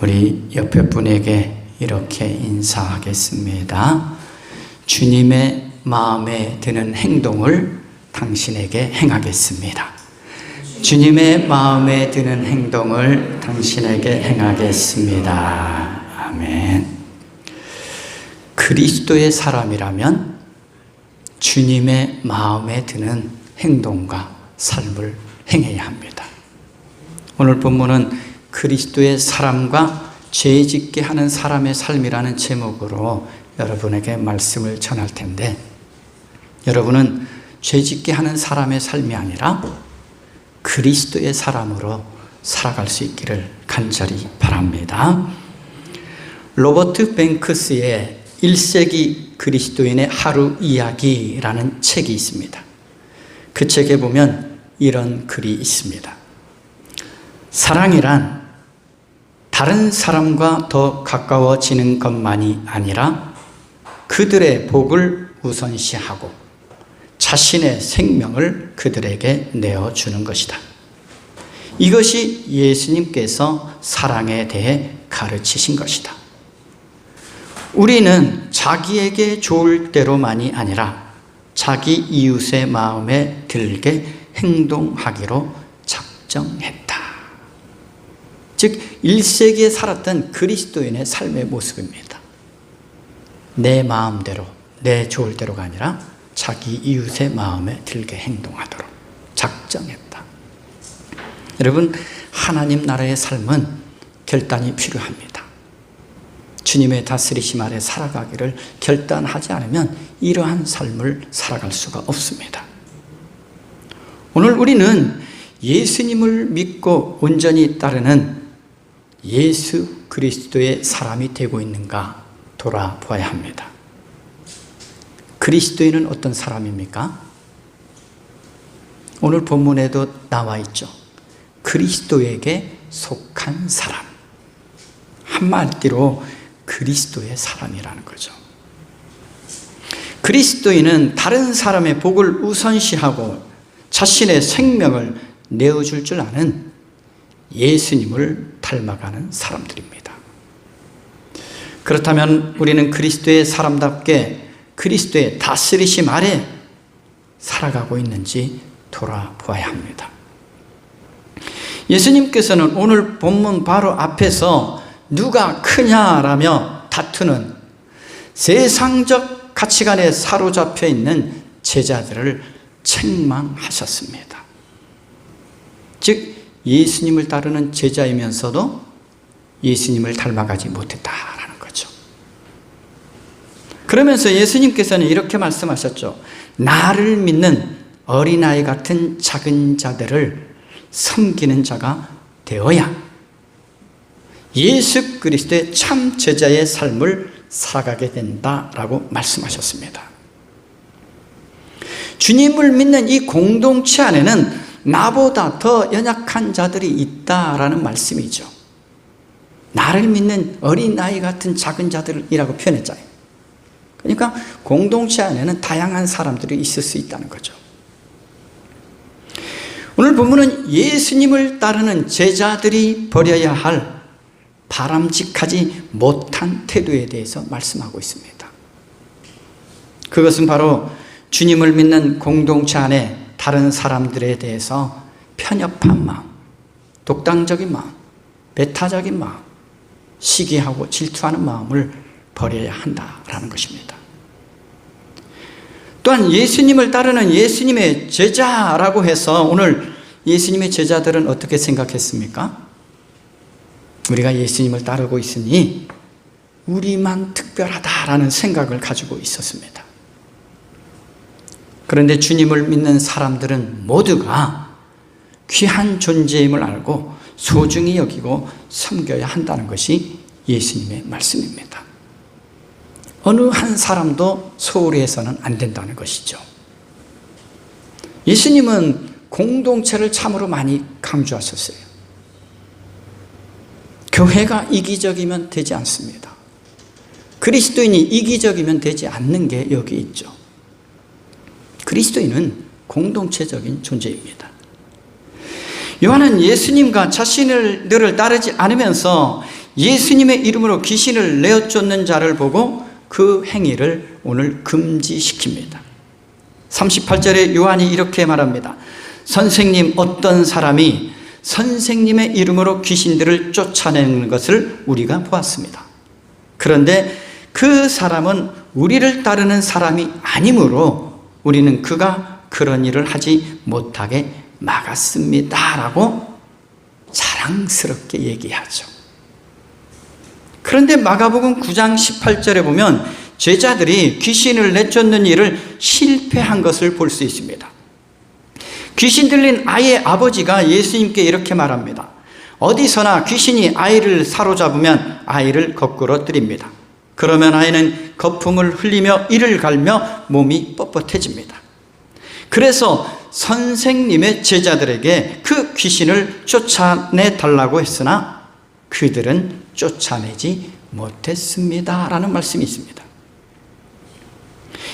우리 옆에 분에게 이렇게 인사하겠습니다. 주님의 마음에 드는 행동을 당신에게 행하겠습니다. 주님의 마음에 드는 행동을 당신에게 행하겠습니다. 아멘. 그리스도의 사람이라면 주님의 마음에 드는 행동과 삶을 행해야 합니다. 오늘 본문은 그리스도의 사람과 죄 짓게 하는 사람의 삶이라는 제목으로 여러분에게 말씀을 전할 텐데 여러분은 죄 짓게 하는 사람의 삶이 아니라 그리스도의 사람으로 살아갈 수 있기를 간절히 바랍니다. 로버트 뱅크스의 1세기 그리스도인의 하루 이야기라는 책이 있습니다. 그 책에 보면 이런 글이 있습니다. 사랑이란 다른 사람과 더 가까워지는 것만이 아니라 그들의 복을 우선시하고 자신의 생명을 그들에게 내어주는 것이다. 이것이 예수님께서 사랑에 대해 가르치신 것이다. 우리는 자기에게 좋을 대로만이 아니라 자기 이웃의 마음에 들게 행동하기로 작정했다. 즉, 1세기에 살았던 그리스도인의 삶의 모습입니다. 내 마음대로, 내 좋을 대로가 아니라 자기 이웃의 마음에 들게 행동하도록 작정했다. 여러분, 하나님 나라의 삶은 결단이 필요합니다. 주님의 다스리심 아래 살아가기를 결단하지 않으면 이러한 삶을 살아갈 수가 없습니다. 오늘 우리는 예수님을 믿고 온전히 따르는 예수 그리스도의 사람이 되고 있는가 돌아보아야 합니다. 그리스도인은 어떤 사람입니까? 오늘 본문에도 나와 있죠. 그리스도에게 속한 사람. 한마디로 그리스도의 사람이라는 거죠. 그리스도인은 다른 사람의 복을 우선시하고 자신의 생명을 내어줄 줄 아는 예수님을 닮아가는 사람들입니다. 그렇다면 우리는 그리스도의 사람답게 그리스도의 다스리심 아래 살아가고 있는지 돌아보아야 합니다. 예수님께서는 오늘 본문 바로 앞에서 누가 크냐라며 다투는 세상적 가치관에 사로잡혀 있는 제자들을 책망하셨습니다. 즉, 예수님을 따르는 제자이면서도 예수님을 닮아가지 못했다라는 거죠. 그러면서 예수님께서는 이렇게 말씀하셨죠. 나를 믿는 어린아이 같은 작은 자들을 섬기는 자가 되어야 예수 그리스도의 참 제자의 삶을 살아가게 된다라고 말씀하셨습니다. 주님을 믿는 이 공동체 안에는 나보다 더 연약한 자들이 있다라는 말씀이죠. 나를 믿는 어린아이 같은 작은 자들이라고 표현했잖아요. 그러니까 공동체 안에는 다양한 사람들이 있을 수 있다는 거죠. 오늘 본문은 예수님을 따르는 제자들이 버려야 할 바람직하지 못한 태도에 대해서 말씀하고 있습니다. 그것은 바로 주님을 믿는 공동체 안에 다른 사람들에 대해서 편협한 마음, 독단적인 마음, 배타적인 마음, 시기하고 질투하는 마음을 버려야 한다라는 것입니다. 또한 예수님을 따르는 예수님의 제자라고 해서 오늘 예수님의 제자들은 어떻게 생각했습니까? 우리가 예수님을 따르고 있으니 우리만 특별하다라는 생각을 가지고 있었습니다. 그런데 주님을 믿는 사람들은 모두가 귀한 존재임을 알고 소중히 여기고 섬겨야 한다는 것이 예수님의 말씀입니다. 어느 한 사람도 소홀히 해서는 안 된다는 것이죠. 예수님은 공동체를 참으로 많이 강조하셨어요. 교회가 이기적이면 되지 않습니다. 그리스도인이 이기적이면 되지 않는 게 여기 있죠. 그리스도인은 공동체적인 존재입니다. 요한은 예수님과 자신을 늘 따르지 않으면서 예수님의 이름으로 귀신을 내어 쫓는 자를 보고 그 행위를 오늘 금지시킵니다. 38절에 요한이 이렇게 말합니다. 선생님 어떤 사람이 선생님의 이름으로 귀신들을 쫓아내는 것을 우리가 보았습니다. 그런데 그 사람은 우리를 따르는 사람이 아니므로 우리는 그가 그런 일을 하지 못하게 막았습니다. 라고 자랑스럽게 얘기하죠. 그런데 마가복음 9장 18절에 보면 제자들이 귀신을 내쫓는 일을 실패한 것을 볼 수 있습니다. 귀신 들린 아이의 아버지가 예수님께 이렇게 말합니다. 어디서나 귀신이 아이를 사로잡으면 아이를 거꾸로 뜨립니다. 그러면 아이는 거품을 흘리며 이를 갈며 몸이 뻣뻣해집니다. 그래서 선생님의 제자들에게 그 귀신을 쫓아내 달라고 했으나 그들은 쫓아내지 못했습니다. 라는 말씀이 있습니다.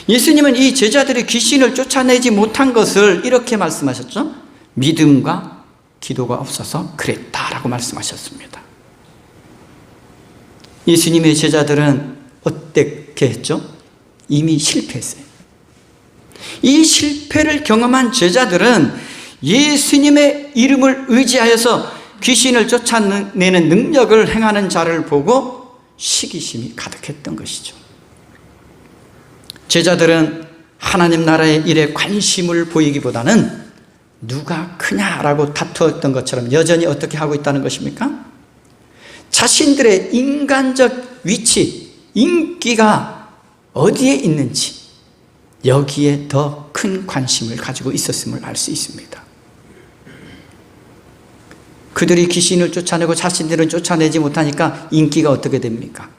예수님은 이 제자들이 귀신을 쫓아내지 못한 것을 이렇게 말씀하셨죠. 믿음과 기도가 없어서 그랬다라고 말씀하셨습니다. 예수님의 제자들은 어떻게 했죠? 이미 실패했어요. 이 실패를 경험한 제자들은 예수님의 이름을 의지하여서 귀신을 쫓아내는 능력을 행하는 자를 보고 시기심이 가득했던 것이죠. 제자들은 하나님 나라의 일에 관심을 보이기보다는 누가 크냐라고 다투었던 것처럼 여전히 어떻게 하고 있다는 것입니까? 자신들의 인간적 위치, 인기가 어디에 있는지 여기에 더 큰 관심을 가지고 있었음을 알 수 있습니다. 그들이 귀신을 쫓아내고 자신들은 쫓아내지 못하니까 인기가 어떻게 됩니까?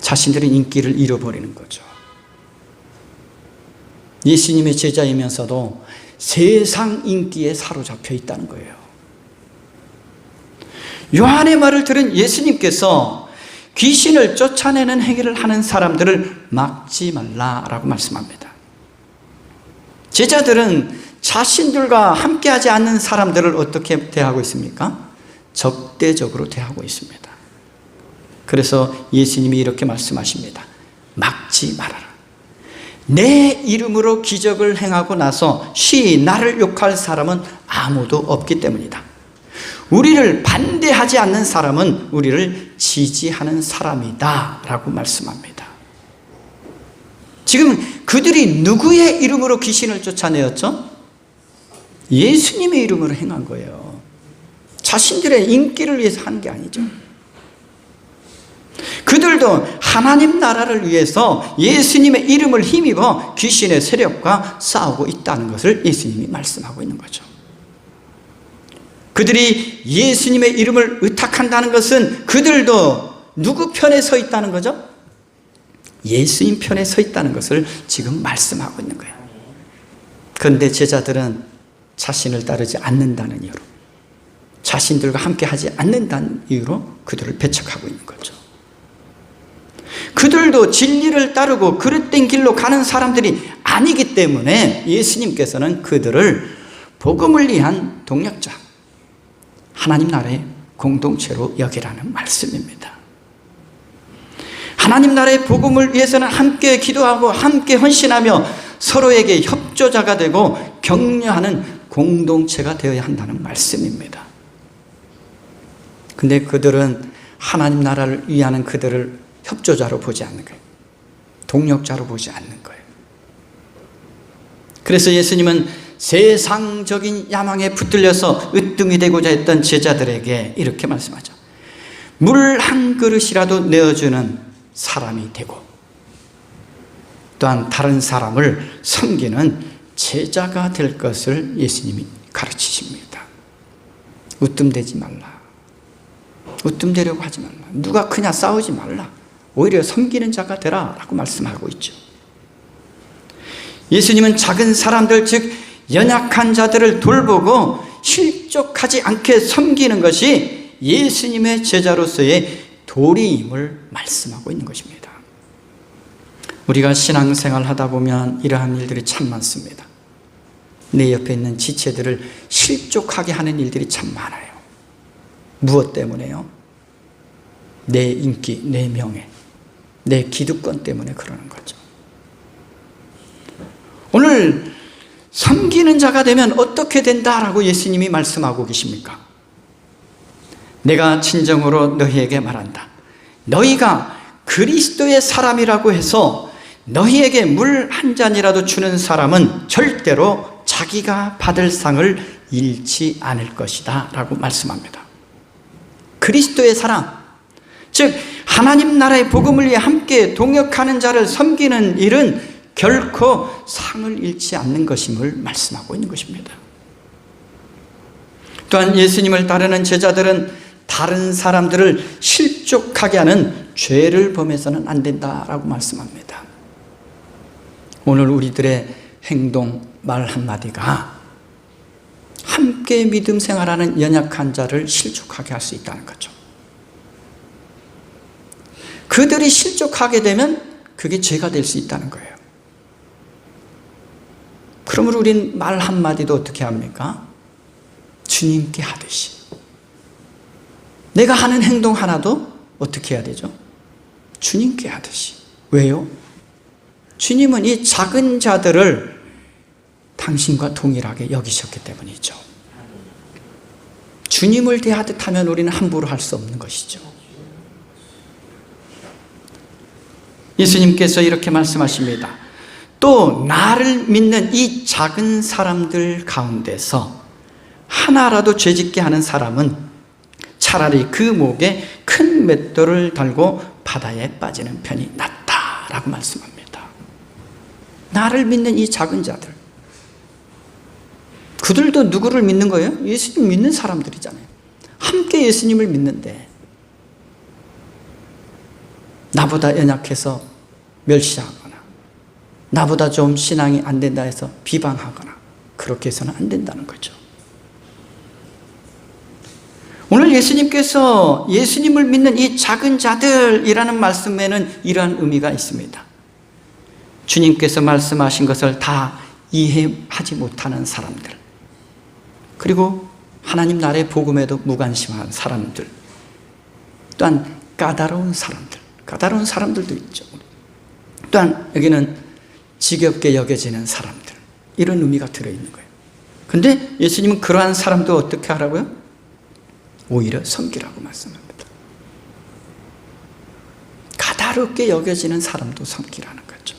자신들의 인기를 잃어버리는 거죠. 예수님의 제자이면서도 세상 인기에 사로잡혀 있다는 거예요. 요한의 말을 들은 예수님께서 귀신을 쫓아내는 행위를 하는 사람들을 막지 말라라고 말씀합니다. 제자들은 자신들과 함께하지 않는 사람들을 어떻게 대하고 있습니까? 적대적으로 대하고 있습니다. 그래서 예수님이 이렇게 말씀하십니다. 막지 말아라. 내 이름으로 기적을 행하고 나서 쉬 나를 욕할 사람은 아무도 없기 때문이다. 우리를 반대하지 않는 사람은 우리를 지지하는 사람이다. 라고 말씀합니다. 지금 그들이 누구의 이름으로 귀신을 쫓아내었죠? 예수님의 이름으로 행한 거예요. 자신들의 인기를 위해서 한 게 아니죠. 그들도 하나님 나라를 위해서 예수님의 이름을 힘입어 귀신의 세력과 싸우고 있다는 것을 예수님이 말씀하고 있는 거죠. 그들이 예수님의 이름을 의탁한다는 것은 그들도 누구 편에 서 있다는 거죠? 예수님 편에 서 있다는 것을 지금 말씀하고 있는 거예요. 그런데 제자들은 자신을 따르지 않는다는 이유로 자신들과 함께 하지 않는다는 이유로 그들을 배척하고 있는 거죠. 그들도 진리를 따르고 그릇된 길로 가는 사람들이 아니기 때문에 예수님께서는 그들을 복음을 위한 동력자, 하나님 나라의 공동체로 여기라는 말씀입니다. 하나님 나라의 복음을 위해서는 함께 기도하고 함께 헌신하며 서로에게 협조자가 되고 격려하는 공동체가 되어야 한다는 말씀입니다. 근데 그들은 하나님 나라를 위하는 그들을 협조자로 보지 않는 거예요. 동력자로 보지 않는 거예요. 그래서 예수님은 세상적인 야망에 붙들려서 으뜸이 되고자 했던 제자들에게 이렇게 말씀하죠. 물 한 그릇이라도 내어주는 사람이 되고 또한 다른 사람을 섬기는 제자가 될 것을 예수님이 가르치십니다. 으뜸되지 말라. 으뜸되려고 하지 말라. 누가 크냐 싸우지 말라. 오히려 섬기는 자가 되라. 라고 말씀하고 있죠. 예수님은 작은 사람들, 즉, 연약한 자들을 돌보고 실족하지 않게 섬기는 것이 예수님의 제자로서의 도리임을 말씀하고 있는 것입니다. 우리가 신앙생활 하다 보면 이러한 일들이 참 많습니다. 내 옆에 있는 지체들을 실족하게 하는 일들이 참 많아요. 무엇 때문에요? 내 인기, 내 명예, 내 기득권 때문에 그러는 거죠. 오늘 섬기는 자가 되면 어떻게 된다라고 예수님이 말씀하고 계십니까? 내가 진정으로 너희에게 말한다. 너희가 그리스도의 사람이라고 해서 너희에게 물 한 잔이라도 주는 사람은 절대로 자기가 받을 상을 잃지 않을 것이다. 라고 말씀합니다. 그리스도의 사람, 즉, 하나님 나라의 복음을 위해 함께 동역하는 자를 섬기는 일은 결코 상을 잃지 않는 것임을 말씀하고 있는 것입니다. 또한 예수님을 따르는 제자들은 다른 사람들을 실족하게 하는 죄를 범해서는 안 된다라고 말씀합니다. 오늘 우리들의 행동, 말 한마디가 함께 믿음 생활하는 연약한 자를 실족하게 할 수 있다는 거죠. 그들이 실족하게 되면 그게 죄가 될 수 있다는 거예요. 그러므로 우린 말 한마디도 어떻게 합니까? 주님께 하듯이. 내가 하는 행동 하나도 어떻게 해야 되죠? 주님께 하듯이. 왜요? 주님은 이 작은 자들을 당신과 동일하게 여기셨기 때문이죠. 주님을 대하듯 하면 우리는 함부로 할 수 없는 것이죠. 예수님께서 이렇게 말씀하십니다. 또 나를 믿는 이 작은 사람들 가운데서 하나라도 죄짓게 하는 사람은 차라리 그 목에 큰 맷돌을 달고 바다에 빠지는 편이 낫다라고 말씀합니다. 나를 믿는 이 작은 자들. 그들도 누구를 믿는 거예요? 예수님 믿는 사람들이잖아요. 함께 예수님을 믿는데 나보다 연약해서 멸시하거 나 나보다 좀 신앙이 안 된다 해서 비방하거나 그렇게 해서는 안 된다는 거죠. 오늘 예수님께서 예수님을 믿는 이 작은 자들이라는 말씀에는 이러한 의미가 있습니다. 주님께서 말씀하신 것을 다 이해하지 못하는 사람들, 그리고 하나님 나라의 복음에도 무관심한 사람들, 또한 까다로운 사람들, 까다로운 사람들도 있죠. 또한 여기는 지겹게 여겨지는 사람들, 이런 의미가 들어있는 거예요. 근데 예수님은 그러한 사람도 어떻게 하라고요? 오히려 섬기라고 말씀합니다. 까다롭게 여겨지는 사람도 섬기라는 거죠.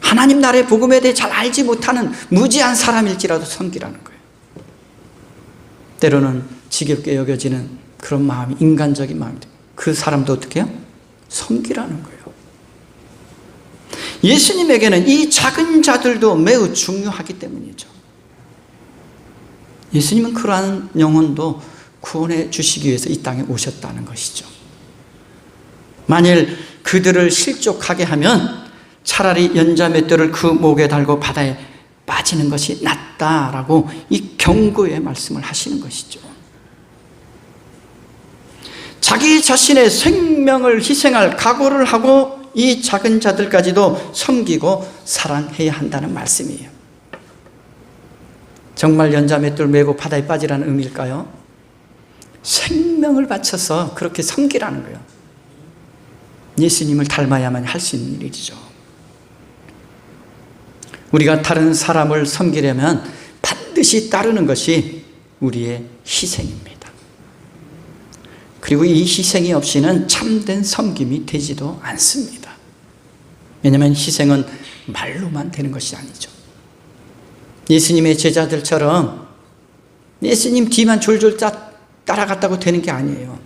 하나님 나라의 복음에 대해 잘 알지 못하는 무지한 사람일지라도 섬기라는 거예요. 때로는 지겹게 여겨지는 그런 마음이 인간적인 마음인데 그 사람도 어떻게 해요? 섬기라는 거예요. 예수님에게는 이 작은 자들도 매우 중요하기 때문이죠. 예수님은 그러한 영혼도 구원해 주시기 위해서 이 땅에 오셨다는 것이죠. 만일 그들을 실족하게 하면 차라리 연자 맷돌을 그 목에 달고 바다에 빠지는 것이 낫다라고 이 경고의 말씀을 하시는 것이죠. 자기 자신의 생명을 희생할 각오를 하고 이 작은 자들까지도 섬기고 사랑해야 한다는 말씀이에요. 정말 연자 맷돌 메고 바다에 빠지라는 의미일까요? 생명을 바쳐서 그렇게 섬기라는 거예요. 예수님을 닮아야만 할 수 있는 일이죠. 우리가 다른 사람을 섬기려면 반드시 따르는 것이 우리의 희생입니다. 그리고 이 희생이 없이는 참된 섬김이 되지도 않습니다. 왜냐하면 희생은 말로만 되는 것이 아니죠. 예수님의 제자들처럼 예수님 뒤만 졸졸 따라갔다고 되는 게 아니에요.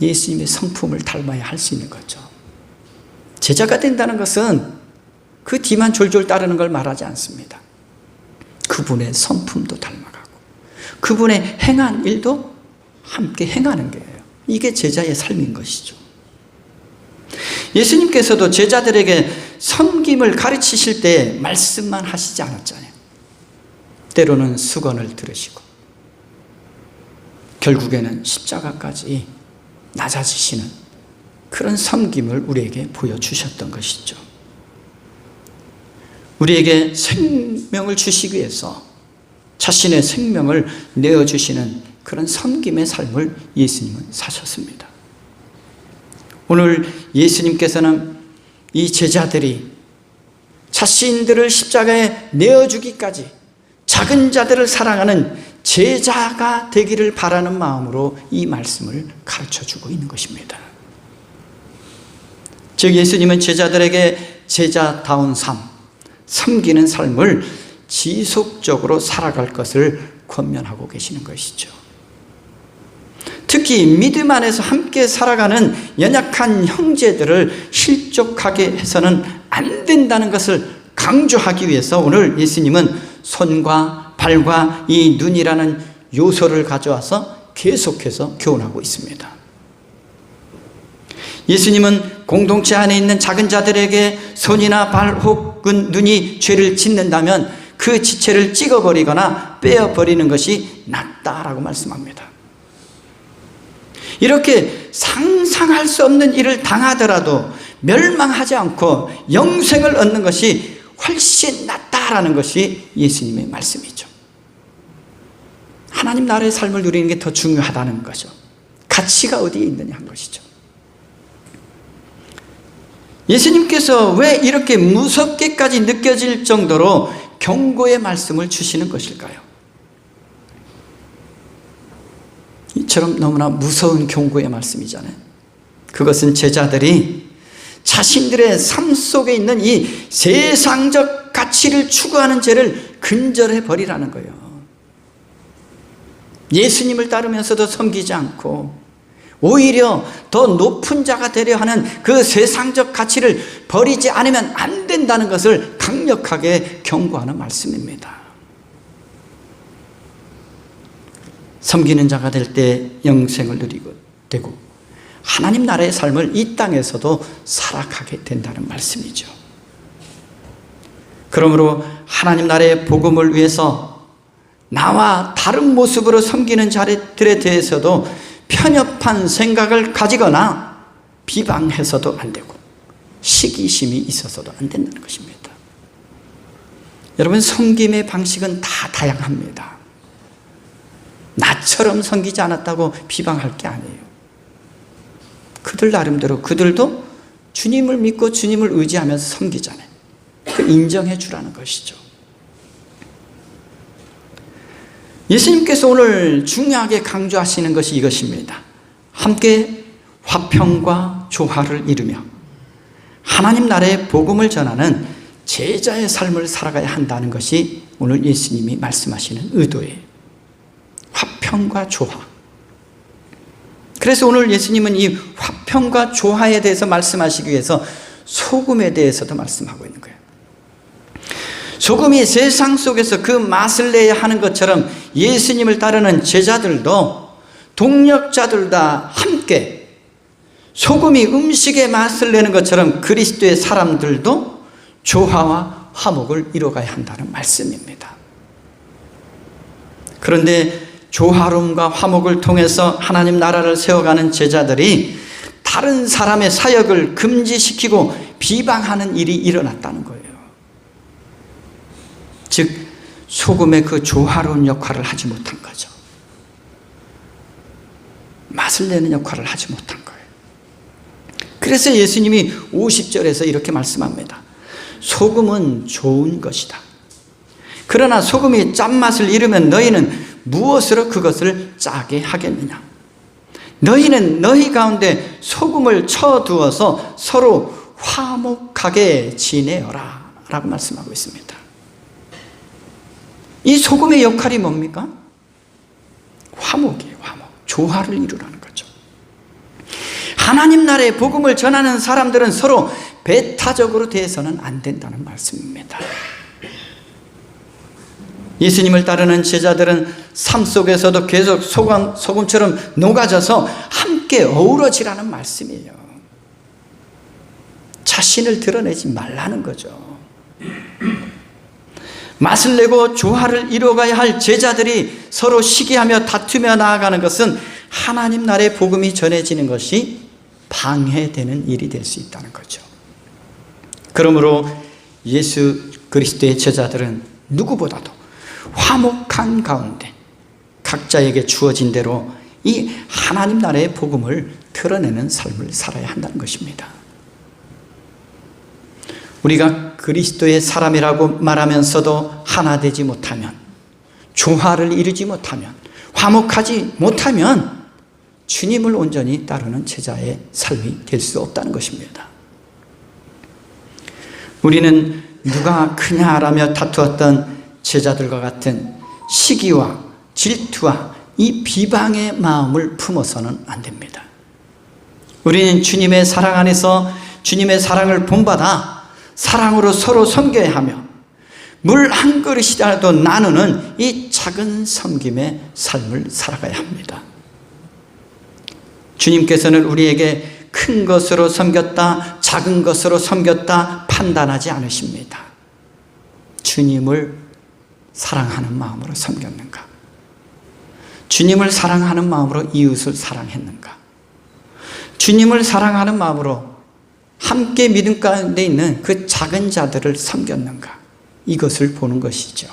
예수님의 성품을 닮아야 할 수 있는 거죠. 제자가 된다는 것은 그 뒤만 졸졸 따르는 걸 말하지 않습니다. 그분의 성품도 닮아가고 그분의 행한 일도 함께 행하는 거예요. 이게 제자의 삶인 것이죠. 예수님께서도 제자들에게 섬김을 가르치실 때 말씀만 하시지 않았잖아요. 때로는 수건을 들으시고 결국에는 십자가까지 낮아지시는 그런 섬김을 우리에게 보여주셨던 것이죠. 우리에게 생명을 주시기 위해서 자신의 생명을 내어주시는 그런 섬김의 삶을 예수님은 사셨습니다. 오늘 예수님께서는 이 제자들이 자신들을 십자가에 내어주기까지 작은 자들을 사랑하는 제자가 되기를 바라는 마음으로 이 말씀을 가르쳐 주고 있는 것입니다. 즉, 예수님은 제자들에게 제자다운 삶, 섬기는 삶을 지속적으로 살아갈 것을 권면하고 계시는 것이죠. 특히 믿음 안에서 함께 살아가는 연약한 형제들을 실족하게 해서는 안 된다는 것을 강조하기 위해서 오늘 예수님은 손과 발과 이 눈이라는 요소를 가져와서 계속해서 교훈하고 있습니다. 예수님은 공동체 안에 있는 작은 자들에게 손이나 발 혹은 눈이 죄를 짓는다면 그 지체를 찍어버리거나 빼어버리는 것이 낫다라고 말씀합니다. 이렇게 상상할 수 없는 일을 당하더라도 멸망하지 않고 영생을 얻는 것이 훨씬 낫다라는 것이 예수님의 말씀이죠. 하나님 나라의 삶을 누리는 게 더 중요하다는 거죠. 가치가 어디에 있느냐 한 것이죠. 예수님께서 왜 이렇게 무섭게까지 느껴질 정도로 경고의 말씀을 주시는 것일까요? 이처럼 너무나 무서운 경고의 말씀이잖아요. 그것은 제자들이 자신들의 삶 속에 있는 이 세상적 가치를 추구하는 죄를 근절해 버리라는 거예요. 예수님을 따르면서도 섬기지 않고 오히려 더 높은 자가 되려 하는 그 세상적 가치를 버리지 않으면 안 된다는 것을 강력하게 경고하는 말씀입니다. 섬기는 자가 될 때 영생을 누리고 되고 하나님 나라의 삶을 이 땅에서도 살아가게 된다는 말씀이죠. 그러므로 하나님 나라의 복음을 위해서 나와 다른 모습으로 섬기는 자들에 대해서도 편협한 생각을 가지거나 비방해서도 안 되고 시기심이 있어서도 안 된다는 것입니다. 여러분 섬김의 방식은 다 다양합니다. 나처럼 섬기지 않았다고 비방할 게 아니에요. 그들 나름대로 그들도 주님을 믿고 주님을 의지하면서 섬기잖아요. 그 인정해 주라는 것이죠. 예수님께서 오늘 중요하게 강조하시는 것이 이것입니다. 함께 화평과 조화를 이루며 하나님 나라의 복음을 전하는 제자의 삶을 살아가야 한다는 것이 오늘 예수님이 말씀하시는 의도예요. 화평과 조화. 그래서 오늘 예수님은 이 화평과 조화에 대해서 말씀하시기 위해서 소금에 대해서도 말씀하고 있는 거예요. 소금이 세상 속에서 그 맛을 내야 하는 것처럼 예수님을 따르는 제자들도 동력자들 다 함께 소금이 음식의 맛을 내는 것처럼 그리스도의 사람들도 조화와 화목을 이뤄가야 한다는 말씀입니다. 그런데 조화로움과 화목을 통해서 하나님 나라를 세워가는 제자들이 다른 사람의 사역을 금지시키고 비방하는 일이 일어났다는 거예요. 즉, 소금의 그 조화로운 역할을 하지 못한 거죠. 맛을 내는 역할을 하지 못한 거예요. 그래서 예수님이 50절에서 이렇게 말씀합니다. 소금은 좋은 것이다. 그러나 소금이 짠맛을 잃으면 너희는 무엇으로 그것을 짜게 하겠느냐? 너희는 너희 가운데 소금을 쳐두어서 서로 화목하게 지내어라. 라고 말씀하고 있습니다. 이 소금의 역할이 뭡니까? 화목이에요, 화목. 조화를 이루라는 거죠. 하나님 나라의 복음을 전하는 사람들은 서로 배타적으로 대해서는 안 된다는 말씀입니다. 예수님을 따르는 제자들은 삶 속에서도 계속 소금, 소금처럼 녹아져서 함께 어우러지라는 말씀이에요. 자신을 드러내지 말라는 거죠. 맛을 내고 조화를 이루어가야 할 제자들이 서로 시기하며 다투며 나아가는 것은 하나님 나라의 복음이 전해지는 것이 방해되는 일이 될 수 있다는 거죠. 그러므로 예수 그리스도의 제자들은 누구보다도 화목한 가운데 각자에게 주어진 대로 이 하나님 나라의 복음을 드러내는 삶을 살아야 한다는 것입니다. 우리가 그리스도의 사람이라고 말하면서도 하나 되지 못하면, 조화를 이루지 못하면, 화목하지 못하면 주님을 온전히 따르는 제자의 삶이 될 수 없다는 것입니다. 우리는 누가 크냐라며 다투었던 제자들과 같은 시기와 질투와 이 비방의 마음을 품어서는 안 됩니다. 우리는 주님의 사랑 안에서 주님의 사랑을 본받아 사랑으로 서로 섬겨야 하며 물 한 그릇이라도 나누는 이 작은 섬김의 삶을 살아가야 합니다. 주님께서는 우리에게 큰 것으로 섬겼다, 작은 것으로 섬겼다 판단하지 않으십니다. 주님을 사랑하는 마음으로 섬겼는가? 주님을 사랑하는 마음으로 이웃을 사랑했는가? 주님을 사랑하는 마음으로 함께 믿음 가운데 있는 그 작은 자들을 섬겼는가? 이것을 보는 것이죠.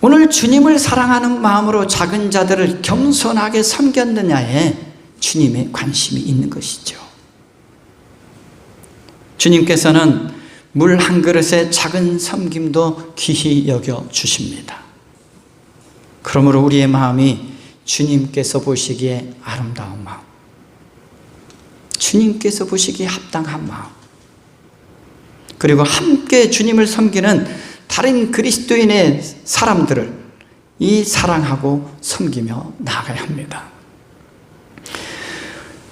오늘 주님을 사랑하는 마음으로 작은 자들을 겸손하게 섬겼느냐에 주님의 관심이 있는 것이죠. 주님께서는 물 한 그릇의 작은 섬김도 귀히 여겨 주십니다. 그러므로 우리의 마음이 주님께서 보시기에 아름다운 마음, 주님께서 보시기에 합당한 마음, 그리고 함께 주님을 섬기는 다른 그리스도인의 사람들을 이 사랑하고 섬기며 나아가야 합니다.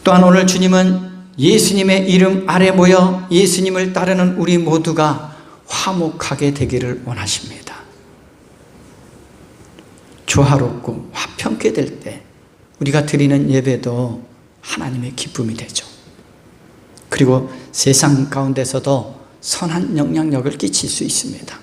또한 오늘 주님은 예수님의 이름 아래 모여 예수님을 따르는 우리 모두가 화목하게 되기를 원하십니다. 조화롭고 화평케 될 때 우리가 드리는 예배도 하나님의 기쁨이 되죠. 그리고 세상 가운데서도 선한 영향력을 끼칠 수 있습니다.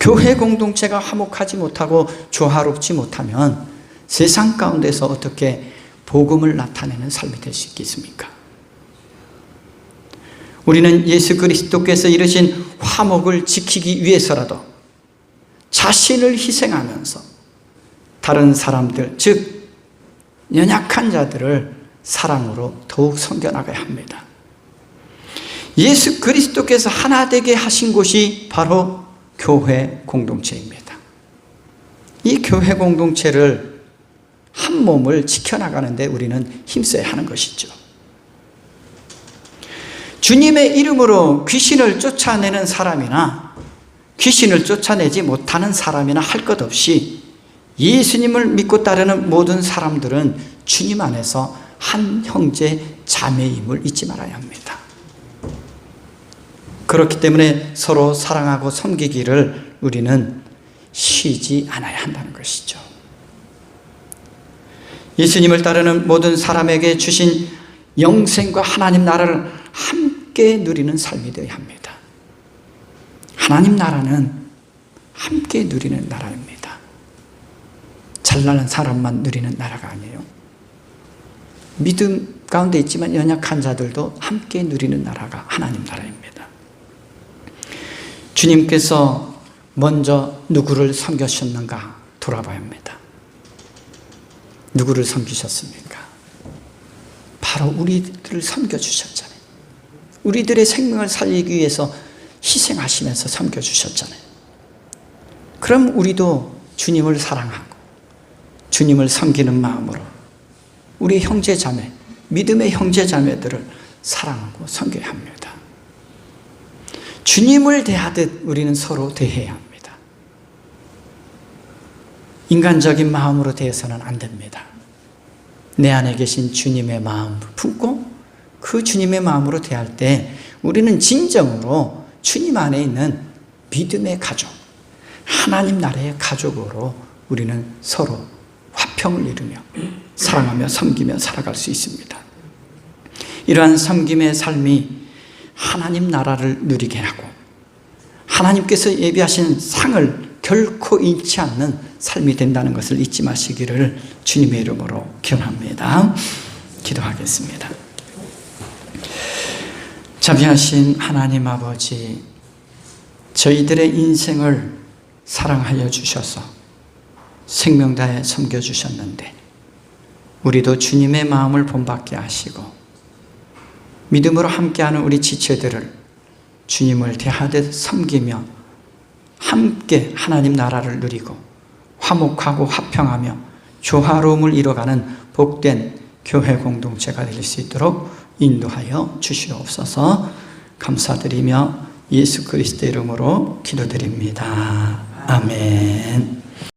교회 공동체가 화목하지 못하고 조화롭지 못하면 세상 가운데서 어떻게 복음을 나타내는 삶이 될 수 있겠습니까? 우리는 예수 그리스도께서 이르신 화목을 지키기 위해서라도 자신을 희생하면서 다른 사람들, 즉 연약한 자들을 사랑으로 더욱 섬겨나가야 합니다. 예수 그리스도께서 하나 되게 하신 곳이 바로 교회 공동체입니다. 이 교회 공동체를 한 몸을 지켜나가는데 우리는 힘써야 하는 것이죠. 주님의 이름으로 귀신을 쫓아내는 사람이나 귀신을 쫓아내지 못하는 사람이나 할 것 없이 예수님을 믿고 따르는 모든 사람들은 주님 안에서 한 형제 자매임을 잊지 말아야 합니다. 그렇기 때문에 서로 사랑하고 섬기기를 우리는 쉬지 않아야 한다는 것이죠. 예수님을 따르는 모든 사람에게 주신 영생과 하나님 나라를 함께 누리는 삶이 되어야 합니다. 하나님 나라는 함께 누리는 나라입니다. 잘나는 사람만 누리는 나라가 아니에요. 믿음 가운데 있지만 연약한 자들도 함께 누리는 나라가 하나님 나라입니다. 주님께서 먼저 누구를 섬기셨는가 돌아봐야 합니다. 누구를 섬기셨습니까? 바로 우리들을 섬겨주셨잖아요. 우리들의 생명을 살리기 위해서 희생하시면서 섬겨주셨잖아요. 그럼 우리도 주님을 사랑하고 주님을 섬기는 마음으로 우리 형제 자매, 믿음의 형제 자매들을 사랑하고 섬겨야 합니다. 주님을 대하듯 우리는 서로 대해야 합니다. 인간적인 마음으로 대해서는 안 됩니다. 내 안에 계신 주님의 마음을 품고 그 주님의 마음으로 대할 때 우리는 진정으로 주님 안에 있는 믿음의 가족, 하나님 나라의 가족으로 우리는 서로 화 평을 이루며 사랑하며 섬기며 살아갈 수 있습니다. 이러한 섬김의 삶이 하나님 나라를 누리게 하고 하나님께서 예비하신 상을 결코 잃지 않는 삶이 된다는 것을 잊지 마시기를 주님의 이름으로 기원합니다. 기도하겠습니다. 자비하신 하나님 아버지, 저희들의 인생을 사랑하여 주셔서 생명 다해 섬겨 주셨는데 우리도 주님의 마음을 본받게 하시고 믿음으로 함께하는 우리 지체들을 주님을 대하듯 섬기며 함께 하나님 나라를 누리고 화목하고 화평하며 조화로움을 이뤄가는 복된 교회 공동체가 될 수 있도록 인도하여 주시옵소서 감사드리며 예수 그리스도 이름으로 기도드립니다. 아멘.